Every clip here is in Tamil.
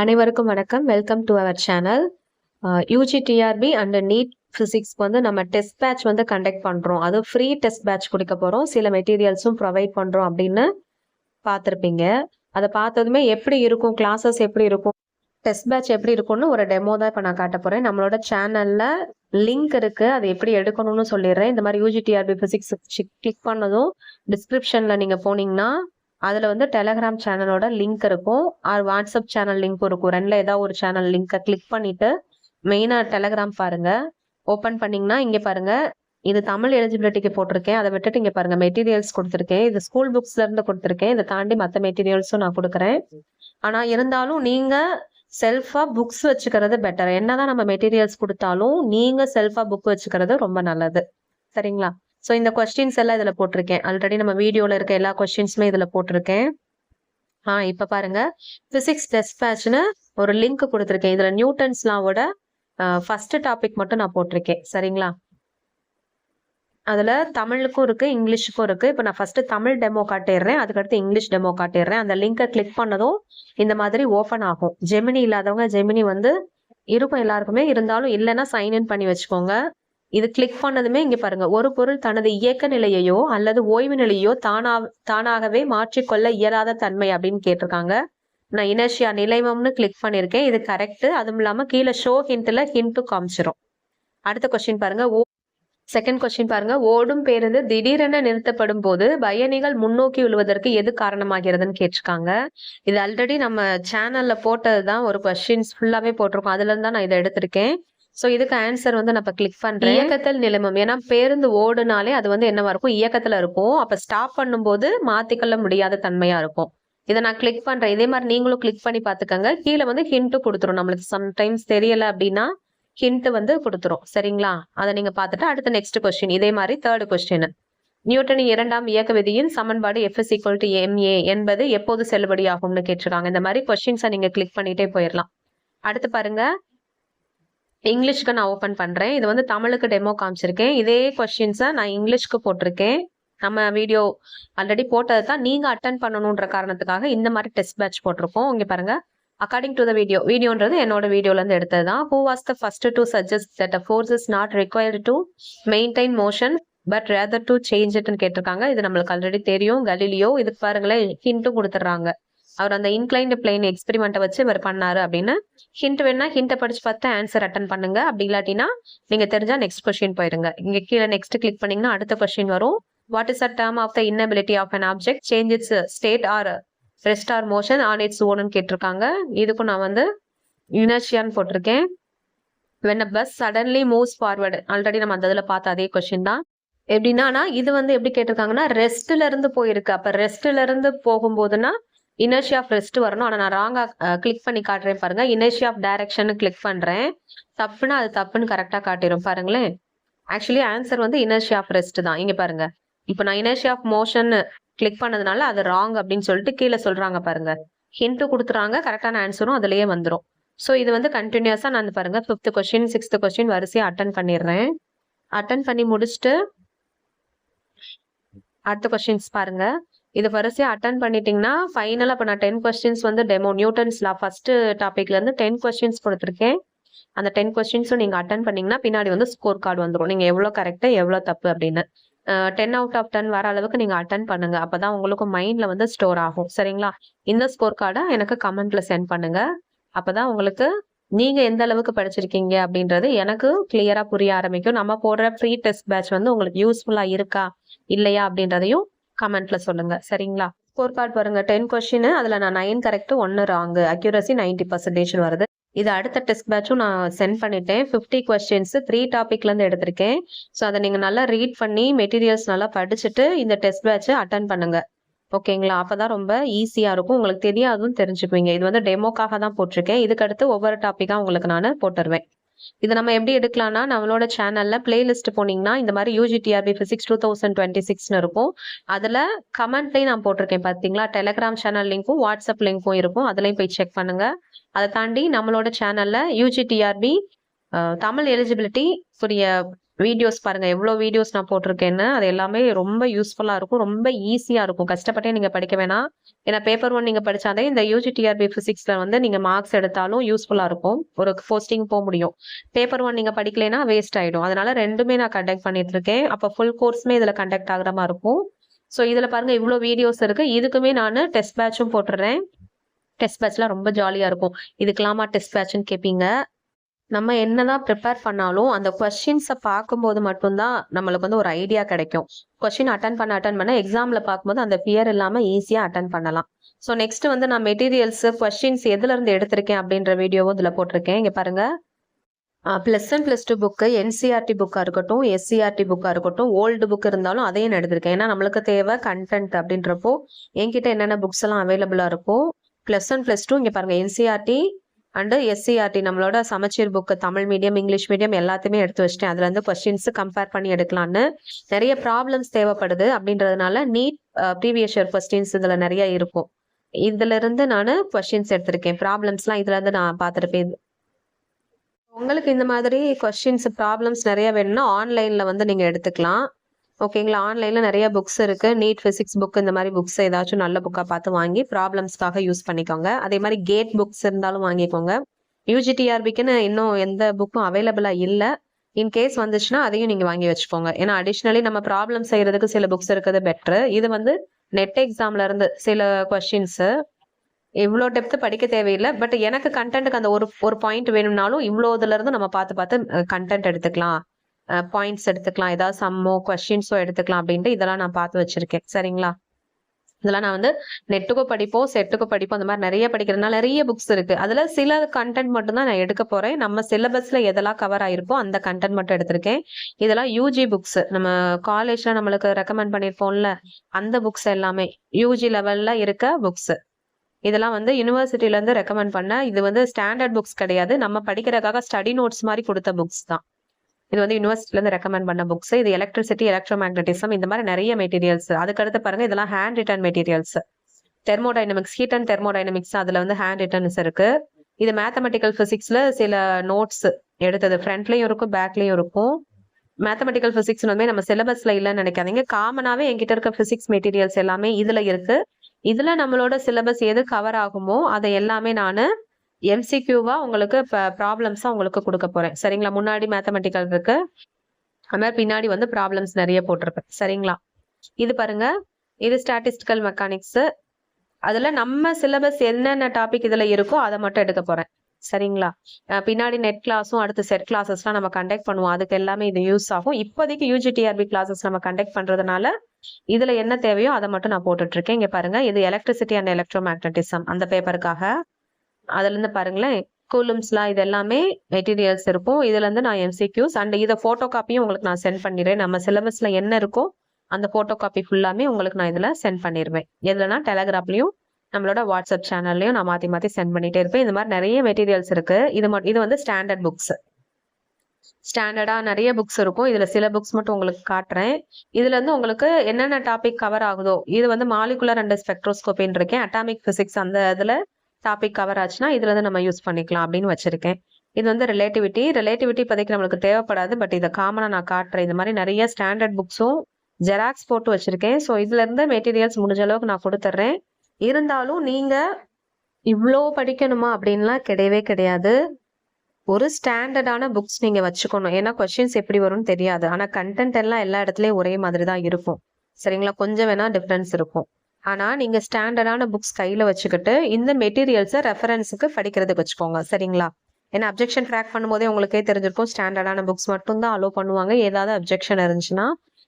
அனைவருக்கும் வணக்கம். Welcome to our channel UG TRB and NEET ஃபிசிக்ஸ்க்கு வந்து நம்ம டெஸ்ட் பேட்ச் வந்து கண்டக்ட் பண்ணுறோம் அது ஃப்ரீ டெஸ்ட் பேட்ச் கொடுக்க போகிறோம் சில மெட்டீரியல்ஸும் ப்ரொவைட் பண்ணுறோம் அப்படின்னு பார்த்துருப்பீங்க. அதை பார்த்ததுமே எப்படி இருக்கும்? கிளாஸஸ் எப்படி இருக்கும்? டெஸ்ட் பேட்ச் எப்படி இருக்கும்னு ஒரு டெமோ தான் இப்போ நான் காட்ட போகிறேன் நம்மளோட சேனலில் லிங்க் இருக்குது அது எப்படி எடுக்கணும்னு சொல்லிடுறேன். இந்த மாதிரி யூஜி டிஆர்பி ஃபிசிக்ஸ் கிளிக் பண்ணதும் டிஸ்கிரிப்ஷனில் நீங்கள் போனீங்கன்னா அதில் வந்து டெலகிராம் சேனலோட லிங்க் இருக்கும். ஆர் வாட்ஸ்அப் சேனல் லிங்க் இருக்கும். ரெண்டில் ஏதாவது ஒரு சேனல் லிங்க்கை கிளிக் பண்ணிவிட்டு மெயினாக டெலகிராம் பாருங்கள் ஓப்பன் பண்ணிங்கன்னா இங்கே பாருங்கள் இது தமிழ் எலிஜிபிலிட்டிக்கு போட்டிருக்கேன். அதை விட்டுட்டு இங்கே பாருங்கள் மெட்டீரியல்ஸ் கொடுத்துருக்கேன். இது ஸ்கூல் புக்ஸ்லேருந்து கொடுத்துருக்கேன். இதை தாண்டி மற்ற மெட்டீரியல்ஸும் நான் கொடுக்குறேன். ஆனால் இருந்தாலும் நீங்கள் செல்ஃபாக புக்ஸ் வச்சுக்கிறது பெட்டர் என்னதான் நம்ம மெட்டீரியல்ஸ் கொடுத்தாலும் நீங்கள் செல்ஃபாக புக் வச்சுக்கிறது ரொம்ப நல்லது. சரிங்களா? ஸோ இந்த கொஸ்டின்ஸ் எல்லாம் இதில் போட்டிருக்கேன். ஆல்ரெடி நம்ம வீடியோவில் இருக்க எல்லா கொஸ்டின்ஸுமே இதில் போட்டிருக்கேன். ஆ இப்போ பாருங்க. ஃபிசிக்ஸ் டெஸ்ட் பேட்ச்னு ஒரு லிங்க் கொடுத்துருக்கேன். இதில் நியூட்டன்ஸ்லாவோட ஃபர்ஸ்ட் டாபிக் மட்டும் நான் போட்டிருக்கேன். சரிங்களா? அதில் தமிழுக்கும் இருக்குது இங்கிலீஷுக்கும் இருக்குது இப்போ நான் ஃபஸ்ட்டு தமிழ் டெமோ காட்டிடுறேன். அதுக்கடுத்து இங்கிலீஷ் டெமோ காட்டிடுறேன். அந்த லிங்கை கிளிக் பண்ணதும் இந்த மாதிரி ஓப்பன் ஆகும். ஜெமினி இல்லாதவங்க ஜெமினி வந்து இருக்கும் எல்லாருக்குமே. இருந்தாலும் இல்லைன்னா சைன்இன் பண்ணி வச்சுக்கோங்க. இது கிளிக் பண்ணதுமே இங்க பாருங்க. ஒரு பொருள் தனது இயக்க நிலையையோ அல்லது ஓய்வு நிலையோ தானா தானாகவே மாற்றிக்கொள்ள இயலாத தன்மை அப்படின்னு கேட்டிருக்காங்க. நான் இனர்ஷியா நிலைமம்னு கிளிக் பண்ணியிருக்கேன் இது கரெக்ட் அதுவும் இல்லாம கீழே ஷோ ஹிண்ட்ல ஹிண்ட்டும் காமிச்சிரும். அடுத்த கொஸ்டின் பாருங்க. ஓ செகண்ட் கொஸ்டின் பாருங்க. ஓடும் பேருந்து திடீரென நிறுத்தப்படும் போது பயணிகள் முன்னோக்கி விழுவதற்கு எது காரணமாகிறதுன்னு கேட்டிருக்காங்க. இது ஆல்ரெடி நம்ம சேனல்ல போட்டது தான் ஒரு கொஸ்டின்ஸ் ஃபுல்லாவே போட்டிருக்கோம். அதுல தான் நான் இதை எடுத்திருக்கேன். ஸோ இதுக்கு ஆன்சர் வந்து நான் இப்போ கிளிக் பண்ணுறேன் இயக்கத்தில் நிலைமம். ஏன்னா பேருந்து ஓடுனாலே அது வந்து என்னவா இருக்கும்? இயக்கத்தில் இருக்கும். அப்போ ஸ்டாப் பண்ணும்போது மாற்றிக்கொள்ள முடியாத தன்மையாக இருக்கும். இதை நான் கிளிக் பண்ணுறேன் இதே மாதிரி நீங்களும் கிளிக் பண்ணி பார்த்துக்கோங்க. கீழே வந்து ஹிண்ட்டு கொடுத்துரும். நம்மளுக்கு சம்டைம்ஸ் தெரியல அப்படின்னா ஹிண்ட்டு வந்து கொடுத்துரும். சரிங்களா? அதை நீங்கள் பார்த்துட்டு அடுத்த நெக்ஸ்ட் கொஸ்டின் இதே மாதிரி தேர்டு கொஸ்டின் நியூட்டனின் இரண்டாம் இயக்க விதியின் சமன்பாடு எஃப்எஸ் ஈக்குவல் டு எம்ஏ என்பது எப்போது செல்லுபடியாகும்னு கேட்டிருக்காங்க. இந்த மாதிரி கொஸ்டின்ஸை நீங்கள் கிளிக் பண்ணிட்டே போயிடலாம் அடுத்து பாருங்க. இங்கிலீஷ்க்கு நான் ஓப்பன் பண்ணுறேன் இது வந்து தமிழுக்கு டெமோ காமிச்சிருக்கேன். இதே கொஷின்ஸை நான் இங்கிலீஷ்க்கு போட்டிருக்கேன். நம்ம வீடியோ ஆல்ரெடி போட்டது தான் நீங்கள் அட்டன் பண்ணணுன்ற காரணத்துக்காக இந்த மாதிரி டெஸ்ட் பேட்ச் போட்டிருக்கோம். இங்கே பாருங்க. அக்கார்டிங் டு த வீடியோ வீடியோன்றது என்னோட வீடியோலேருந்து எடுத்தது தான் who was the first to suggest that a force is not required to maintain motion but rather to change இட்னு கேட்டிருக்காங்க. இது நம்மளுக்கு ஆல்ரெடி தெரியும். கலிலியோ இதுக்கு பாருங்களேன் ஹிண்ட்டும் கொடுத்துட்றாங்க. அவர் அந்த இன்க்ளைன்டு பிளேன் எக்ஸ்பெரிமெண்ட்டை வச்சு இவர் பண்ணாரு அப்படின்னு ஹிண்ட் வேணா ஹிண்ட்டை படிச்சு பார்த்து ஆன்சர் அட்டன் பண்ணுங்க. அப்படி இல்லாட்டினா நீங்க தெரிஞ்சா நெக்ஸ்ட் கொஸ்டின் போயிருங்க. இங்க கீழே நெக்ஸ்ட் கிளிக் பண்ணீங்கன்னா அடுத்த கொஸ்டின் வரும். What is a term of the inability of an object change its state or rest or motion on its ஓன்னு கேட்டிருக்காங்க. இதுக்கும் நான் வந்து யுனர்ஷியான்னு போட்டிருக்கேன். When a bus suddenly moves forward already நம்ம அந்த இதில் பார்த்த அதே கொஸ்டின் தான். எப்படின்னா இது வந்து எப்படி கேட்டிருக்காங்கன்னா ரெஸ்ட்ல இருந்து போயிருக்கு. அப்ப ரெஸ்ட்ல இருந்து போகும்போதுன்னா இனர்ஷி ஆஃப் ரெஸ்ட் வரணும். ஆனால் நான் ராங்காக கிளிக் பண்ணி காட்டுறேன் பாருங்க. இனர்ஷி ஆஃப் டைரக்ஷன் கிளிக் பண்ணுறேன் தப்புன்னா அது தப்புன்னு கரெக்டாக காட்டிடும் பாருங்களேன். ஆக்சுவலி ஆன்சர் வந்து இனர்ஷி ஆஃப் ரெஸ்ட் தான். இங்கே பாருங்க. இப்போ நான் இனர்ஷி ஆஃப் மோஷன் கிளிக் பண்ணதுனால அது ராங் அப்படின்னு சொல்லிட்டு கீழே சொல்கிறாங்க பாருங்க. ஹிண்ட் கொடுத்துறாங்க. கரெக்டான ஆன்சரும் அதுலேயே வந்துடும் ஸோ இது வந்து கண்டினியூஸாக நான் பாருங்க ஃபிஃப்த் கொஸ்டின் சிக்ஸ்த் கொஸ்டின் வரிசையாக அட்டன் பண்ணிடுறேன். அட்டன் பண்ணி முடிச்சுட்டு அடுத்த கொஸ்டின்ஸ் பாருங்கள் இது வரிசையாக அட்டன் பண்ணிட்டீங்கன்னா ஃபைனலாக இப்போ நான் டென் கொஸ்டின்ஸ் வந்து டெமோ நியூட்டன்ஸ்ல ஃபர்ஸ்ட் டாப்பிக்லேருந்து டென் கொஸ்டின்ஸ் கொடுத்துருக்கேன். அந்த டென் கொஸ்டின்ஸும் நீங்கள் அட்டன் பண்ணீங்கன்னா பின்னாடி வந்து ஸ்கோர் கார்டு வந்துடும் நீங்கள் எவ்வளோ கரெக்டாக எவ்வளோ தப்பு அப்படின்னு. டென் அவுட் ஆஃப் டென் வர அளவுக்கு நீங்கள் அட்டன் பண்ணுங்கள் அப்போ தான் உங்களுக்கு மைண்டில் வந்து ஸ்டோர் ஆகும். சரிங்களா? இந்த ஸ்கோர் கார்டை எனக்கு கமெண்ட்டில் சென்ட் பண்ணுங்கள் அப்போ தான் உங்களுக்கு நீங்கள் எந்த அளவுக்கு படிச்சிருக்கீங்க அப்படின்றது எனக்கு கிளியராக புரிய ஆரம்பிக்கும். நம்ம போடுற ஃப்ரீ டெஸ்ட் பேட்ச் வந்து உங்களுக்கு யூஸ்ஃபுல்லாக இருக்கா இல்லையா அப்படின்றதையும் கமெண்ட்ல சொல்லுங்க. சரிங்களா? ஸ்கோர் கார்டு பாருங்க. டென் கொஸ்டின் அதுல நான் நைன் கரெக்ட் ஒன்னு ராங்கு அக்யூரசி நைன்டி பர்சன்டேஜ் வருது. இது அடுத்த டெஸ்ட் பேட்சும் நான் சென்ட் பண்ணிட்டேன். ஃபிஃப்டி கொஸ்டின்ஸ் த்ரீ டாபிக்ல இருந்து எடுத்திருக்கேன். ஸோ அதை நீங்க நல்லா ரீட் பண்ணி மெட்டீரியல்ஸ் நல்லா படிச்சுட்டு இந்த டெஸ்ட் பேட்சை அட்டன் பண்ணுங்க. ஓகேங்களா அப்பதான் ரொம்ப ஈஸியா இருக்கும். உங்களுக்கு தெரியாதும் தெரிஞ்சுக்குவீங்க. இது வந்து டெமோக்காக தான் போட்டிருக்கேன். இதுக்கடுத்து ஒவ்வொரு டாப்பிக்கா உங்களுக்கு நான் போட்டுருவேன். இதை நம்ம எப்படி எடுக்கலாம்னா நம்மளோட சேனலில் பிளேலிஸ்ட் போனீங்கன்னா இந்த மாதிரி UG TRB physics two thousand twenty சிக்ஸ்னு இருக்கும். அதுல கமெண்ட்லேயும் நான் போட்டிருக்கேன் பார்த்தீங்களா டெலிகிராம் சேனல் லிங்க்கும் வாட்ஸ்அப் லிங்க்கும் இருக்கும். அதுலேயும் போய் செக் பண்ணுங்க. அதை தாண்டி நம்மளோட சேனல்ல யூஜிடிஆர்பி தமிழ் எலிஜிபிலிட்டி புரிய வீடியோஸ் பாருங்கள் எவ்வளோ வீடியோஸ் நான் போட்டிருக்கேன்னு அது எல்லாமே ரொம்ப யூஸ்ஃபுல்லாக இருக்கும். ரொம்ப ஈஸியாக இருக்கும். கஷ்டப்பட்டே நீங்கள் படிக்க வேணாம். ஏன்னா பேப்பர் ஒன் நீங்கள் படித்தாதே இந்த யூஜி டிஆர்பி ஃபிசிக்ஸில் வந்து நீங்கள் மார்க்ஸ் எடுத்தாலும் யூஸ்ஃபுல்லாக இருக்கும். ஒரு போஸ்டிங் போக முடியும். பேப்பர் ஒன் நீங்கள் படிக்கலைன்னா வேஸ்ட் ஆகிடும் அதனால் ரெண்டுமே நான் கண்டக்ட் பண்ணிட்டு இருக்கேன் அப்போ ஃபுல் கோர்ஸுமே இதில் கண்டக்ட் ஆகிற மாதிரி இருக்கும். ஸோ இதில் பாருங்கள் இவ்வளோ வீடியோஸ் இருக்குது இதுக்குமே நான் டெஸ்ட் பேட்சும் போட்டுடுறேன் டெஸ்ட் பேட்ச்லாம் ரொம்ப ஜாலியாக இருக்கும். இதுக்கெல்லாமா டெஸ்ட் பேட்ச்னு கேட்பீங்க நம்ம என்னதான் ப்ரிப்பேர் பண்ணாலும் அந்த கொஸ்டின்ஸை பார்க்கும்போது மட்டும்தான் நம்மளுக்கு வந்து ஒரு ஐடியா கிடைக்கும். கொஸ்டின் அட்டன் பண்ண அட்டன் பண்ண எக்ஸாமில் பார்க்கும்போது அந்த ஃபியர் இல்லாமல் ஈஸியாக அட்டன் பண்ணலாம். ஸோ நெக்ஸ்ட் வந்து நான் மெட்டீரியல்ஸ் கொஸ்டின்ஸ் எதுல இருந்து எடுத்திருக்கேன் அப்படின்ற வீடியோவும் இதில் போட்டிருக்கேன். இங்கே பாருங்க. Plus one plus two book NCERT புக்காக இருக்கட்டும் எஸ்சிஆர்டி புக்காக இருக்கட்டும் ஓல்டு புக் இருந்தாலும் அதையும் நான் எடுத்திருக்கேன். ஏன்னா நம்மளுக்கு தேவை கண்டென்ட் அப்படின்றப்போ என்கிட்ட என்னென்ன புக்ஸ் எல்லாம் அவைலபிளாக இருக்கும் ப்ளஸ் ஒன் ப்ளஸ் டூ இங்கே பாருங்க என்சிஆர்டி அண்டு எஸ்சிஆர்டி நம்மளோட சமச்சீர் book Tamil medium English medium எல்லாத்தையுமே எடுத்து வச்சிட்டேன். அதுலேருந்து இருந்து கம்பேர் பண்ணி எடுக்கலான்னு நிறைய ப்ராப்ளம்ஸ் தேவைப்படுது அப்படின்றதுனால நீட் ப்ரீவியஸ் இயர் கொஸ்டின்ஸ் இதில் நிறைய இருக்கும். இதுலேருந்து நான் கொஸ்டின்ஸ் எடுத்திருக்கேன். ப்ராப்ளம்ஸ்லாம் இதுலேருந்து நான் பார்த்துருப்பேன். உங்களுக்கு இந்த மாதிரி கொஸ்டின்ஸ் ப்ராப்ளம்ஸ் நிறைய வேணும்னா ஆன்லைனில் வந்து நீங்கள் எடுத்துக்கலாம். ஓகேங்களா? ஆன்லைனில் நிறைய புக்ஸ் இருக்குது நீட் ஃபிசிக்ஸ் புக் இந்த மாதிரி புக்ஸ் ஏதாச்சும் நல்ல புக்காக பார்த்து வாங்கி ப்ராப்ளம்ஸ்க்காக யூஸ் பண்ணிக்கோங்க. அதே மாதிரி கேட் புக்ஸ் இருந்தாலும் வாங்கிக்கோங்க. யூஜிடிஆர்பிக்குன்னு இன்னும் எந்த புக்கும் அவைலபிளாக இல்லை. இன்கேஸ் வந்துச்சுன்னா அதையும் நீங்கள் வாங்கி வச்சுக்கோங்க. ஏன்னா அடிஷ்னலி நம்ம ப்ராப்ளம் செய்கிறதுக்கு சில புக்ஸ் இருக்கிறது பெட்ரு இது வந்து நெட் எக்ஸாமில் இருந்து சில கொஷின்ஸு இவ்வளோ டெப்த் படிக்க தேவையில்லை. பட் எனக்கு கண்டென்ட்டுக்கு அந்த ஒரு ஒரு பாயிண்ட் வேணும்னாலும் இவ்வளோ இதுலேருந்து நம்ம பார்த்து பார்த்து கண்டென்ட் எடுத்துக்கலாம். பாயிண்ட்ஸ் எடுத்துக்கலாம். ஏதாவது சம்மோ கொஷின்ஸோ எடுத்துக்கலாம் அப்படின்ட்டு இதெல்லாம் நான் பார்த்து வச்சிருக்கேன். சரிங்களா? இதெல்லாம் நான் வந்து நெட்டுக்கு படிப்போம் செட்டுக்கு படிப்போம் அந்த மாதிரி நிறைய படிக்கிறதுனால நிறைய புக்ஸ் இருக்கு. அதுல சில கண்டென்ட் மட்டும் தான் நான் எடுக்க போறேன். நம்ம சிலபஸ்ல எதெல்லாம் கவர் ஆயிருக்கோ அந்த கண்டென்ட் மட்டும் எடுத்திருக்கேன். இதெல்லாம் யூஜி புக்ஸ் நம்ம காலேஜ்ல நம்மளுக்கு ரெக்கமெண்ட் பண்ணிருப்போம்ல அந்த புக்ஸ் எல்லாமே. யூஜி லெவல்ல இருக்க புக்ஸ் இதெல்லாம் வந்து யூனிவர்சிட்டியில இருந்து ரெக்கமெண்ட் பண்ண இது வந்து ஸ்டாண்டர்ட் புக்ஸ் கிடையாது. நம்ம படிக்கிறதுக்காக ஸ்டடி நோட்ஸ் மாதிரி கொடுத்த புக்ஸ் தான். இது வந்து யூனிவர்சிட்டிலேருந்து ரெக்கமெண்ட் பண்ண புக்ஸ் இது எலக்ட்ரிசிட்டி எலக்ட்ரோ மேக்னட்டிசம் இந்த மாதிரி நிறைய மெட்டீரியல்ஸ் அதுக்கடுத்து பாருங்க இதெல்லாம் handwritten materials thermodynamics heat and thermodynamics அதில் வந்து ஹேண்ட் ரிட்டர்ன்ஸ் இருக்கு. இது மேத்தமெட்டிக்கல் ஃபிசிக்ஸில் சில நோட்ஸ் எடுத்தது. ஃப்ரண்ட்லையும் இருக்கும் பேக்லையும் இருக்கும். மேத்தமெட்டிக்கல் ஃபிசிக்ஸ் வந்து நம்ம சிலபஸ்ல இல்லைன்னு நினைக்காதீங்க. காமனாவே என்கிட்ட இருக்க ஃபிசிக்ஸ் மெட்டீரியல்ஸ் எல்லாமே இதுல இருக்கு. இதுல நம்மளோட சிலபஸ் எது கவர் ஆகுமோ அதை எல்லாமே நான் எம்சிக்யூவாக உங்களுக்கு ப்ராப்ளம்ஸா உங்களுக்கு கொடுக்க போகிறேன் சரிங்களா? முன்னாடி மேத்தமெட்டிக்கல் இருக்கு. அது மாதிரி பின்னாடி வந்து ப்ராப்ளம்ஸ் நிறைய போட்டிருப்பேன் சரிங்களா? இது பாருங்க. இது ஸ்டாட்டிஸ்டிக்கல் மெக்கானிக்ஸு அதில் நம்ம சிலபஸ் என்னென்ன டாபிக் இதில் இருக்கோ அதை மட்டும் எடுக்க போகிறேன் சரிங்களா? பின்னாடி நெட் கிளாஸும் அடுத்து செட் கிளாஸஸ்லாம் நம்ம கண்டக்ட் பண்ணுவோம். அதுக்கு எல்லாமே இது யூஸ் ஆகும். இப்போதைக்கு யூஜிடிஆர்பி கிளாஸஸ் நம்ம கண்டக்ட் பண்ணுறதுனால இதில் என்ன தேவையோ அதை மட்டும் நான் போட்டுட்டு இருக்கேன். பாருங்கள் இது எலக்ட்ரிசிட்டி அண்ட் எலக்ட்ரோ மேக்னட்டிசம் அந்த பேப்பருக்காக அதுலேருந்து பாருங்களேன் கூலும்ஸ்லாம் இது எல்லாமே மெட்டீரியல்ஸ் இருக்கும். இதுலேருந்து நான் எம்சிக்யூஸ் அண்ட் இதை ஃபோட்டோ காப்பியும் உங்களுக்கு நான் சென்ட் பண்ணிடுறேன். நம்ம சிலபஸில் என்ன இருக்கோ அந்த ஃபோட்டோ காப்பி ஃபுல்லாமே உங்களுக்கு நான் இதில் சென்ட் பண்ணிடுவேன். எதுலனா டெலகிராம்லயும் நம்மளோட வாட்ஸ்அப் சேனல்லையும் நான் மாற்றி மாற்றி சென்ட் பண்ணிட்டே இருப்பேன். இந்த மாதிரி நிறைய மெட்டீரியல்ஸ் இருக்குது இது மட்டும் இது வந்து ஸ்டாண்டர்ட் புக்ஸ் ஸ்டாண்டர்டாக நிறைய புக்ஸ் இருக்கும். இதில் சில புக்ஸ் மட்டும் உங்களுக்கு காட்டுறேன். இதுலேருந்து உங்களுக்கு என்னென்ன டாபிக் கவர் ஆகுதோ இது வந்து மாலிகுலர் அண்ட் ஸ்பெக்ட்ரோஸ்கோப்பின்னு இருக்கேன். அட்டாமிக் ஃபிசிக்ஸ் அந்த இதில் டாபிக் கவர் ஆச்சுன்னா இதுல இருந்து நம்ம யூஸ் பண்ணிக்கலாம் அப்படின்னு வச்சிருக்கேன். இது வந்து ரிலேட்டிவிட்டி ரிலேட்டிவிட்டி இப்போதைக்கு நம்மளுக்கு தேவைப்படாது பட் இதை காமனாக நான் காட்டுறேன். இந்த மாதிரி நிறைய ஸ்டாண்டர்ட் புக்ஸும் ஜெராக்ஸ் போட்டு வச்சுருக்கேன். ஸோ இதுலேருந்து மெட்டீரியல்ஸ் முடிஞ்ச அளவுக்கு நான் கொடுத்துட்றேன். இருந்தாலும் நீங்கள் இவ்வளோ படிக்கணுமா அப்படின்லாம் கிடையவே கிடையாது. ஒரு ஸ்டாண்டர்டான புக்ஸ் நீங்கள் வச்சுக்கணும். ஏன்னா கொஸ்டின்ஸ் எப்படி வரும்னு தெரியாது. ஆனால் கண்டென்ட் எல்லாம் எல்லா இடத்துலையும் ஒரே மாதிரி தான் இருக்கும். சரிங்களா? கொஞ்சம் வேணால் டிஃப்ரென்ஸ் இருக்கும். ஆனால் நீங்கள் ஸ்டாண்டர்டான புக்ஸ் கையில் வச்சுக்கிட்டு இந்த மெட்டீரியல்ஸை ரெஃபரன்ஸுக்கு படிக்கிறதுக்கு வச்சுக்கோங்க. சரிங்களா? ஏன்னா அப்ஜெக்ஷன் ட்ராக் பண்ணும்போதே உங்களுக்கே தெரிஞ்சிருக்கும். ஸ்டாண்டர்டான புக்ஸ் மட்டும்தான் அலோவ் பண்ணுவாங்க. ஏதாவது அப்ஜெக்ஷன் இருந்துச்சுன்னா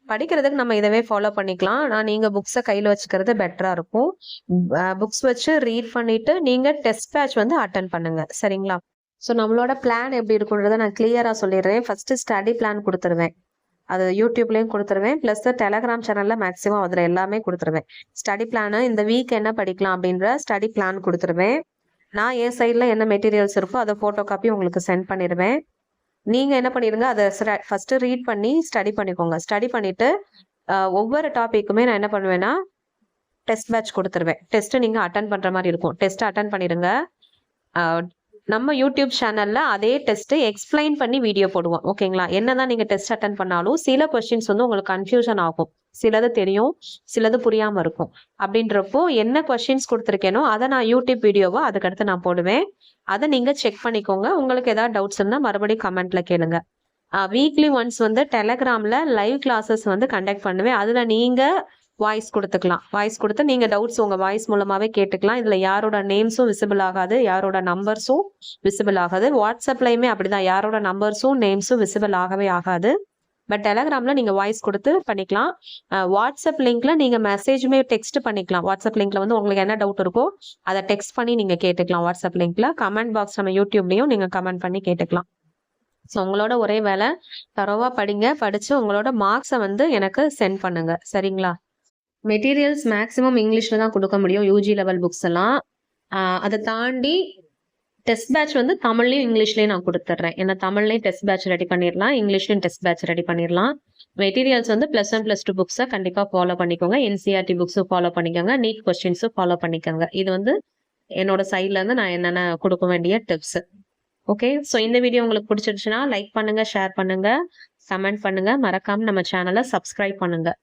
படிக்கிறதுக்கு நம்ம இதவே ஃபாலோ பண்ணிக்கலாம். நான் நீங்கள் புக்ஸை கையில் வச்சுக்கிறது பெட்டராக இருக்கும். புக்ஸ் வச்சு ரீட் பண்ணிவிட்டு நீங்கள் டெஸ்ட் பேட்ச் வந்து அட்டன் பண்ணுங்க. சரிங்களா? ஸோ நம்மளோட பிளான் எப்படி இருக்குன்றத நான் கிளியராக சொல்லிடுறேன். ஃபர்ஸ்ட் ஸ்டடி பிளான் கொடுத்துருவேன். அது யூடியூப்லேயும் கொடுத்துருவேன். ப்ளஸ் டெலகிராம் சேனலில் மேக்ஸிமம் அதில் எல்லாமே கொடுத்துருவேன். ஸ்டடி பிளானு இந்த வீக் என்ன படிக்கலாம் அப்படின்ற ஸ்டடி பிளான் கொடுத்துருவேன். நான் என் சைடில் என்ன மெட்டீரியல்ஸ் இருக்கோ அதை ஃபோட்டோ காப்பி உங்களுக்கு சென்ட் பண்ணிடுவேன் நீங்கள் என்ன பண்ணிடுங்க அதை ஃபஸ்ட்டு ரீட் பண்ணி ஸ்டடி பண்ணிக்கோங்க. ஸ்டடி பண்ணிவிட்டு ஒவ்வொரு டாப்பிக்குமே நான் என்ன பண்ணுவேன்னா டெஸ்ட் பேட்ச் கொடுத்துருவேன். டெஸ்ட்டு நீங்கள் அட்டன் பண்ணுற மாதிரி இருக்கும். டெஸ்ட்டு அட்டன் பண்ணிடுங்க நம்ம யூடியூப் சேனலில் அதே டெஸ்ட்டு எக்ஸ்பிளைன் பண்ணி வீடியோ போடுவோம். ஓகேங்களா என்ன தான் நீங்கள் டெஸ்ட் அட்டன் பண்ணாலும் சில கொஸ்டின்ஸ் வந்து உங்களுக்கு கன்ஃபியூஷன் ஆகும். சிலது தெரியும் சிலது புரியாமல் இருக்கும். அப்படின்றப்போ என்ன கொஷின்ஸ் கொடுத்துருக்கேனோ அதை நான் யூடியூப் வீடியோவோ அதுக்கடுத்து நான் போடுவேன். அதை நீங்கள் செக் பண்ணிக்கோங்க. உங்களுக்கு ஏதாவது டவுட்ஸ் இருந்தால் மறுபடியும் கமெண்ட்டில் கேளுங்க. வீக்லி ஒன்ஸ் வந்து டெலகிராமில் லைவ் கிளாஸஸ் வந்து கண்டக்ட் பண்ணுவேன். அதில் நீங்கள் வாய்ஸ் கொடுத்துக்கலாம். வாய்ஸ் கொடுத்து நீங்கள் டவுட்ஸ் உங்கள் வாய்ஸ் மூலமாகவே கேட்டுக்கலாம். இதில் யாரோட நேம்ஸும் விசிபிள் ஆகாது யாரோட நம்பர்ஸும் விசிபிள் ஆகாது. வாட்ஸ்அப்லயுமே அப்படிதான். யாரோட நம்பர்ஸும் நேம்ஸும் விசிபிள் ஆகவே ஆகாது. பட் டெலகிராமில் நீங்கள் வாய்ஸ் கொடுத்து பண்ணிக்கலாம். வாட்ஸ்அப் லிங்க்ல நீங்கள் மெசேஜுமே டெக்ஸ்ட் பண்ணிக்கலாம். வாட்ஸ்அப் லிங்க்ல வந்து உங்களுக்கு என்ன டவுட் இருக்கோ அதை டெக்ஸ்ட் பண்ணி நீங்கள் கேட்டுக்கலாம் வாட்ஸ்அப் லிங்க்ல கமெண்ட் பாக்ஸ் நம்ம யூடியூப்லேயும் நீங்கள் கமெண்ட் பண்ணி கேட்டுக்கலாம். ஸோ உங்களோட ஒரே வேலை தரோவாக படிங்க. படித்து உங்களோட மார்க்ஸை வந்து எனக்கு சென்ட் பண்ணுங்க. சரிங்களா? மெட்டீரியல்ஸ் மேக்ஸிமம் இங்கிலீஷில் தான் கொடுக்க முடியும் யூஜி லெவல் புக்ஸ் எல்லாம். அதை தாண்டி டெஸ்ட் பேட்ச் வந்து தமிழ்லையும் இங்கிலீஷ்லேயும் நான் கொடுத்துட்றேன். ஏன்னா தமிழ்லையும் டெஸ்ட் பேட்ச் ரெடி பண்ணிடலாம் இங்கிலீஷ்லையும் டெஸ்ட் பேட்ச் ரெடி பண்ணிடலாம். மெட்டீரியல்ஸ் வந்து ப்ளஸ் ஒன் ப்ளஸ் டூ புக்ஸை கண்டிப்பாக ஃபாலோ பண்ணிக்கோங்க. என்சிஆர்டி புக்ஸும் ஃபாலோ பண்ணிக்கோங்க. நீட் கொஸ்டின்ஸும் ஃபாலோ பண்ணிக்கோங்க. இது வந்து என்னோட சைட்லேருந்து நான் என்னென்ன கொடுக்க வேண்டிய டிப்ஸ் ஓகே ஸோ இந்த வீடியோ உங்களுக்கு பிடிச்சிருச்சுன்னா லைக் பண்ணுங்கள் ஷேர் பண்ணுங்கள் கமெண்ட் பண்ணுங்கள் மறக்காமல் நம்ம சேனலை சப்ஸ்கிரைப் பண்ணுங்கள்